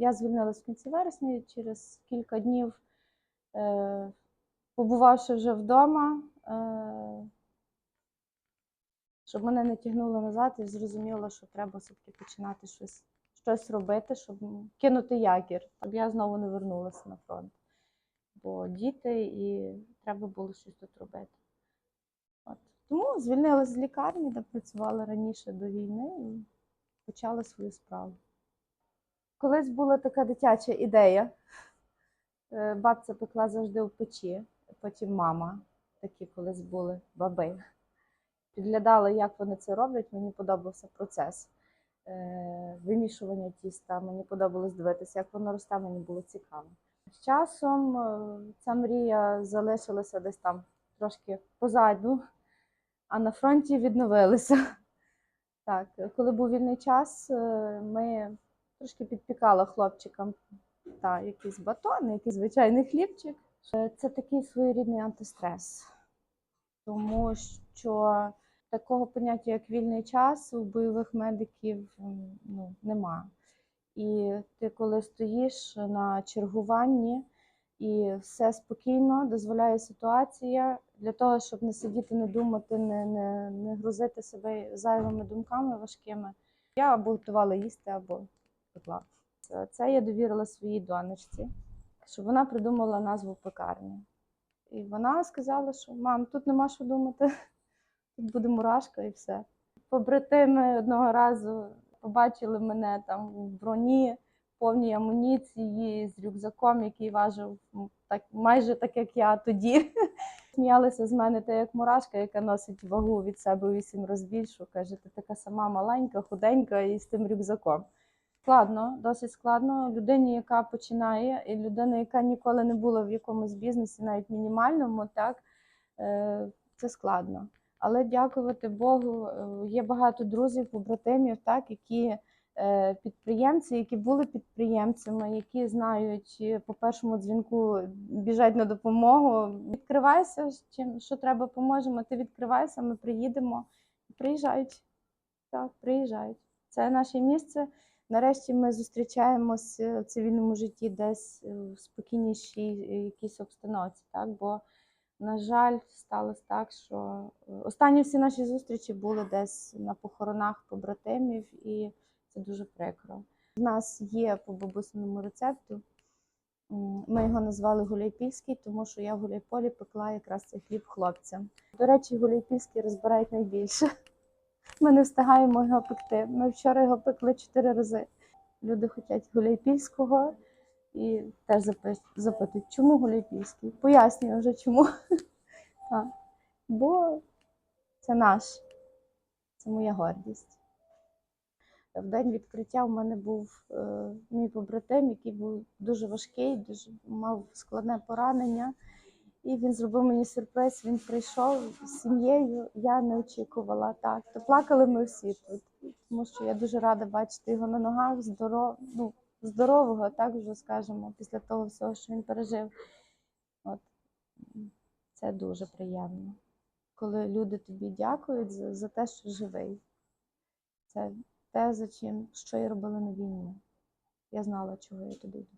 Я звільнилась в кінці вересня і через кілька днів, е, побувавши вже вдома, е, щоб мене не тягнуло назад, і зрозуміла, що треба все-таки починати щось, щось робити, щоб кинути якір, щоб я знову не вернулася на фронт. Бо діти і треба було щось тут робити. От. Тому звільнилась з лікарні, де працювала раніше до війни і почала свою справу. Колись була така дитяча ідея. Е, Бабця пекла завжди у печі, потім мама, такі колись були баби. Підглядала, як вони це роблять, мені подобався процес е, вимішування тіста, мені подобалось дивитися, як воно росте, мені було цікаво. З часом е, ця мрія залишилася десь там трошки позаду, а на фронті відновилися. Так, коли був вільний час, ми трошки підпікала хлопчикам та якийсь батон, якийсь звичайний хлібчик. Е, Це такий своєрідний антистрес, тому що такого поняття, як вільний час, у бойових медиків ну, нема. І ти, коли стоїш на чергуванні, і все спокійно, дозволяє ситуація для того, щоб не сидіти, не думати, не, не, не грузити себе зайвими думками важкими. Я або готувала їсти, або пекла. Це- я довірила своїй донечці, щоб вона придумала назву пекарні. І вона сказала, що мам, тут нема що думати, тут буде мурашка і все. Побратими одного разу побачили мене там в броні, повній амуніції з рюкзаком, який важив так, майже так, як я тоді. Сміялися з мене та як мурашка, яка носить вагу від себе вісім разів більшу. Каже, ти така сама маленька, худенька і з тим рюкзаком. Складно, досить складно. Людині, яка починає, і людина, яка ніколи не була в якомусь бізнесі, навіть мінімальному, так е, це складно. Але дякувати Богу, е, є багато друзів, побратимів, так, які е, підприємці, які були підприємцями, які знають по першому дзвінку біжать на допомогу. Відкривайся, чим що треба, поможемо. Ти відкривайся, ми приїдемо. Приїжджають. Так, приїжджають. Це наше місце. Нарешті ми зустрічаємось е, в цивільному житті десь е, в спокійнішій е, якійсь обстановці, так? Бо, на жаль, сталося так, що е, останні всі наші зустрічі були десь на похоронах побратимів, і це дуже прикро. У нас є по бабусиному рецепту. Ми його назвали Гуляйпільський, тому що я в Гуляйполі пекла якраз цей хліб хлопцям. До речі, Гуляйпільський розбирають найбільше. Ми не встигаємо його пекти. Ми вчора його пекли чотири рази. Люди хочуть гуляйпільського і теж запитують, чому гуляйпільський? Пояснюю вже чому. Так. Бо це наш, це моя гордість. В день відкриття у мене був е, мій побратим, який був дуже важкий, дуже мав складне поранення. І він зробив мені сюрприз. Він прийшов з сім'єю. Я не очікувала так. То плакали ми всі тут, тому що я дуже рада бачити його на ногах, здоров... ну, здорового, так вже скажемо, після того всього, що він пережив. От це дуже приємно, коли люди тобі дякують за, за те, що живий. Це те, за чим що я робила на війні. Я знала, чого я туди йду.